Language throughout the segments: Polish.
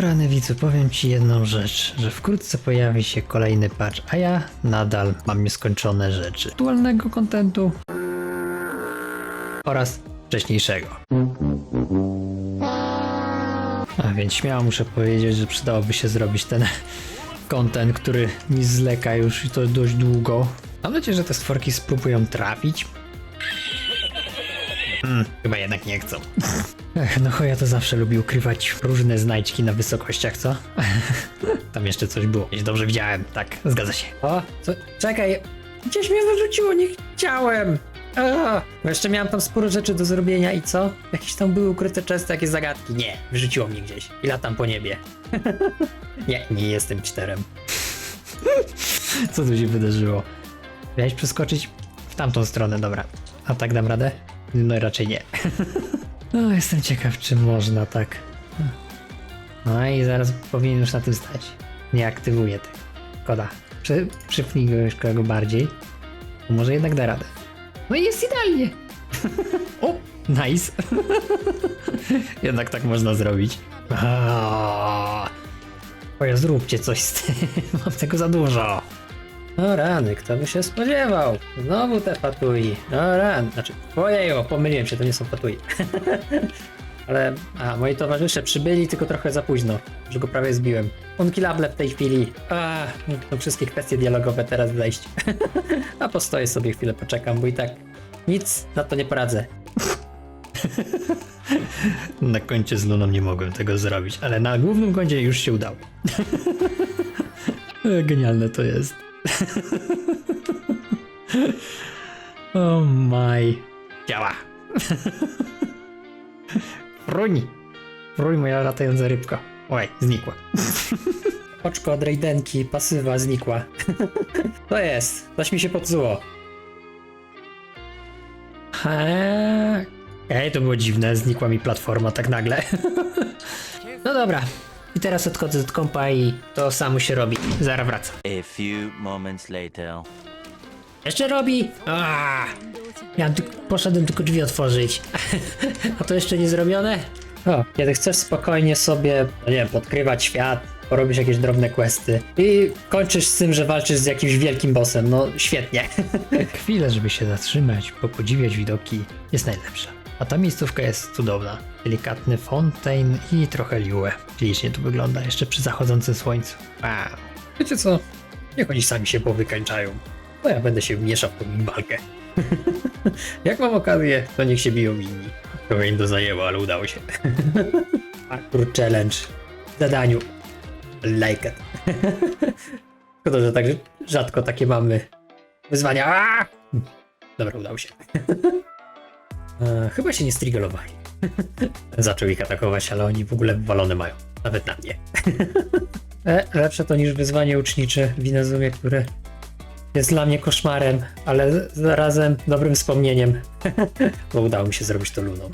O rany widzu, powiem ci jedną rzecz, że wkrótce pojawi się kolejny patch, a ja nadal mam nieskończone rzeczy. Aktualnego kontentu oraz wcześniejszego. A więc śmiało muszę powiedzieć, że przydałoby się zrobić ten content, który mi zleka już i to dość długo. Mam nadzieję, że te stworki spróbują trafić. Hmm, chyba jednak nie chcą. Ech, no choja to zawsze lubi ukrywać różne znajdźki na wysokościach, co? Tam jeszcze coś było. Jeśli dobrze widziałem, tak, zgadza się. O, co? Czekaj, gdzieś mnie wyrzuciło, nie chciałem. Bo jeszcze miałem tam sporo rzeczy do zrobienia i co? Jakieś tam były ukryte często jakieś zagadki. Nie, wyrzuciło mnie gdzieś i latam po niebie. nie, nie jestem czterem. co tu się wydarzyło? Miałeś przeskoczyć w tamtą stronę, dobra. A tak dam radę? No raczej nie. No, jestem ciekaw, czy można tak. No i zaraz powinien już na tym stać. Nie aktywuję tego. Koda. Przy, przypnij go jeszcze go bardziej. Może jednak da radę. No i jest idealnie. o, nice. jednak tak można zrobić. O zróbcie coś z tym. Mam tego za dużo. O rany, kto by się spodziewał? Znowu te patui. O ran, znaczy, ojejo, pomyliłem się, to nie są patui. Ale, a, moi towarzysze przybyli tylko trochę za późno, że go prawie zbiłem. Unkillable w tej chwili. A, to wszystkie kwestie dialogowe teraz zejść. a postoję sobie chwilę, poczekam, bo i tak nic na to nie poradzę. Na koncie z Luną nie mogłem tego zrobić, ale na głównym koncie już się udało. Genialne to jest. oh my. Działa. Fruń. Fruń moja latająca rybka. Oj, znikła. Oczko od Rejdenki, pasywa znikła. to jest. Coś mi się popsuło. Eee, Ej, to było dziwne, znikła mi platforma tak nagle. no dobra. I teraz odchodzę od kompa i to samo się robi. Zaraz wracam. A few moments later. Jeszcze robi! Aaa! Ja poszedłem tylko drzwi otworzyć. A to jeszcze nie zrobione? O, kiedy chcesz spokojnie sobie, no nie wiem, podkrywać świat, porobisz jakieś drobne questy i kończysz z tym, że walczysz z jakimś wielkim bossem, no świetnie. Chwilę, żeby się zatrzymać, bo podziwiać widoki jest najlepsza. A ta miejscówka jest cudowna. Delikatny fontaine i trochę liue. Licznie tu wygląda jeszcze przy zachodzącym słońcu. Wow. Wiecie co? Niech oni sami się powykańczają. To ja będę się mieszał w tą walkę. Jak mam okazję, to niech się biją inni. Trochę im to zajęło, ale udało się. Parkour challenge. W zadaniu. Like it. Szkoda, że tak rzadko takie mamy wyzwania. Aaa! Dobra, udało się. E, chyba się nie strigelowali. Zaczął ich atakować, ale oni w ogóle walone mają. Nawet na mnie. e, lepsze to niż wyzwanie ucznicze w Inazumie, które jest dla mnie koszmarem, ale zarazem dobrym wspomnieniem. Bo udało mi się zrobić to luną.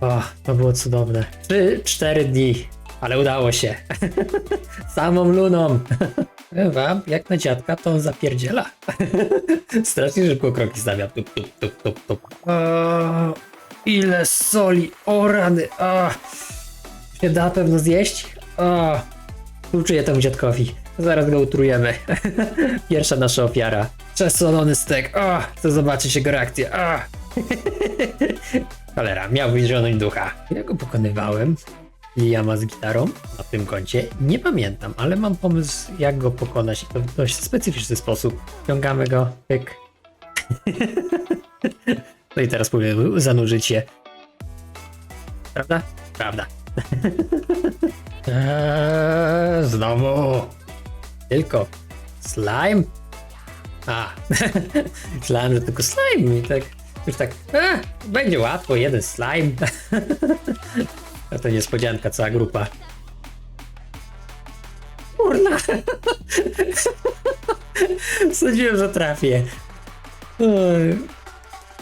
O, to było cudowne. 3-4 dni, ale udało się. Samą luną. Wam, jak na dziadka, to zapierdziela. Strasznie szybko kroki stawia. Tup, tup, tup, tup, tup. O, ile soli, o rany. O. Się da pewno zjeść? O, Współczuję temu dziadkowi. Zaraz go utrujemy. Pierwsza nasza ofiara. Przesolony stek. O, chcę zobaczyć jego reakcję. O. Cholera, miał wyzionąć ducha. Ja go pokonywałem. Liama z gitarą na tym koncie. Nie pamiętam, ale mam pomysł, jak go pokonać. To w dość specyficzny sposób. Ciągamy go, pyk. no i teraz powinien zanurzyć się. Prawda? Prawda. Eee, znowu. Tylko slime? A, myślałem, że tylko slime i tak, już tak, a, będzie łatwo, jeden slime. A to niespodzianka, cała grupa. Kurna. Sądziłem, że trafię.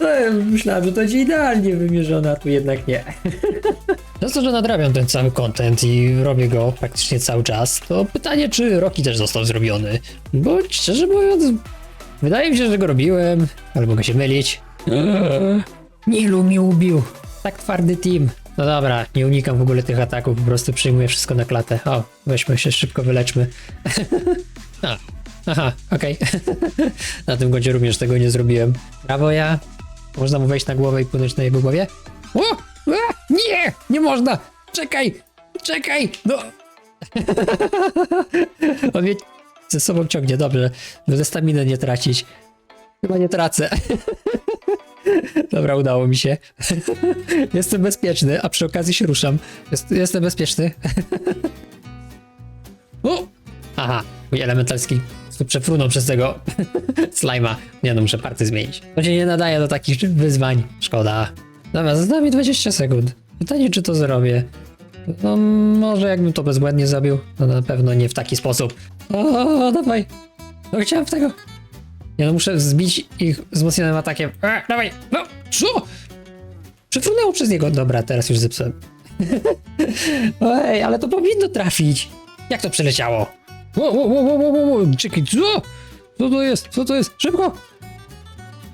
No, myślałem, że to będzie idealnie wymierzone, a tu jednak nie. Przez to, że nadrabiam ten cały content i robię go praktycznie cały czas, to pytanie, czy Rocky też został zrobiony. Bo szczerze mówiąc, wydaje mi się, że go robiłem, ale mogę się mylić. Eee, Nilu mi ubił. Tak twardy team. No dobra, nie unikam w ogóle tych ataków, po prostu przyjmuję wszystko na klatę. O, weźmy się szybko wyleczmy. A, aha, okej. na tym godzie również tego nie zrobiłem. Brawo ja. Można mu wejść na głowę i płynąć na jego głowie? O! A, nie! Nie można! Czekaj! Czekaj! No! On mnie ze sobą ciągnie, dobrze. Będę staminę nie tracić. Chyba nie tracę. Dobra, udało mi się. Jestem bezpieczny, a przy okazji się ruszam. Jest, jestem bezpieczny. o! Aha, mój elementalski tu przefrunął przez tego slajma. Nie no, muszę party zmienić. To się nie nadaje do takich wyzwań. Szkoda. Dobra, zostało mi 20 sekund. Pytanie, czy to zrobię. No, może jakbym to bezbłędnie zrobił. No na pewno nie w taki sposób. O, dawaj. No chciałem w tego. Ja no muszę zbić ich wzmocnionym atakiem. E, dawaj, no, co? Przefrunęło przez niego. Dobra, teraz już zepsułem. Ej, ale to powinno trafić. Jak to przeleciało? Wo, wo, wo, wo, wo, wo. Czekaj, co? Co to jest? Co to jest? Szybko!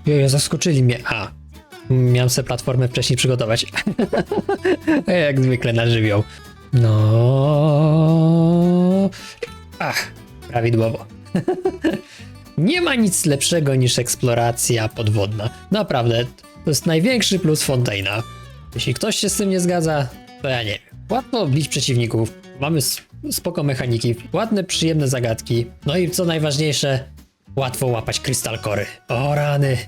Jeju, zaskoczyli mnie. A, miałem sobie platformę wcześniej przygotować. Jak zwykle na żywioł. No. Ach, prawidłowo. Nie ma nic lepszego niż eksploracja podwodna. Naprawdę, to jest największy plus Fontaina. Jeśli ktoś się z tym nie zgadza, to ja nie wiem. Łatwo bić przeciwników, mamy spoko mechaniki, ładne, przyjemne zagadki, no i co najważniejsze, łatwo łapać krystal kory. O rany!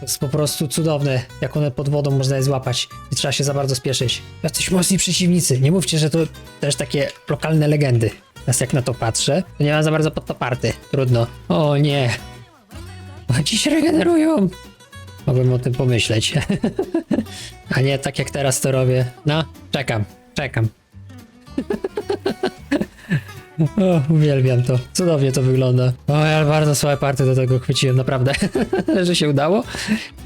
To jest po prostu cudowne, jak one pod wodą można je złapać. Nie trzeba się za bardzo spieszyć. Jacyś mocni przeciwnicy. Nie mówcie, że to też takie lokalne legendy. Teraz jak na to patrzę, to nie mam za bardzo pod to party. Trudno. O nie. Ci się regenerują. Mogłem o tym pomyśleć. A nie tak jak teraz to robię. No, czekam, czekam. O, uwielbiam to. Cudownie to wygląda. O, ja bardzo słabe party do tego chwyciłem, naprawdę. że się udało.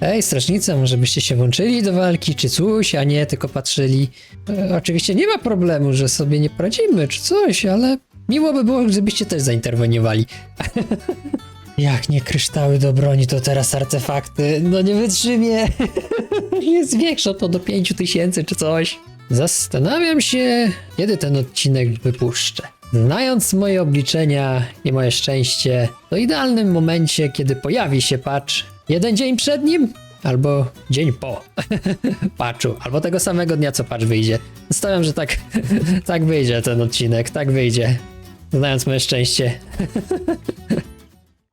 Ej, strażnicy, może byście się włączyli do walki, czy coś, a nie tylko patrzyli. E, oczywiście nie ma problemu, że sobie nie poradzimy, czy coś, ale miło by było, gdybyście też zainterweniowali. Jak nie kryształy do broni, to teraz artefakty. No nie wytrzymię. nie zwiększą to do 5000 czy coś. Zastanawiam się, kiedy ten odcinek wypuszczę. Znając moje obliczenia i moje szczęście, to idealnym momencie, kiedy pojawi się patch, jeden dzień przed nim, albo dzień po patchu, albo tego samego dnia, co patch wyjdzie. Stawiam, że tak, tak wyjdzie ten odcinek, tak wyjdzie. Znając moje szczęście.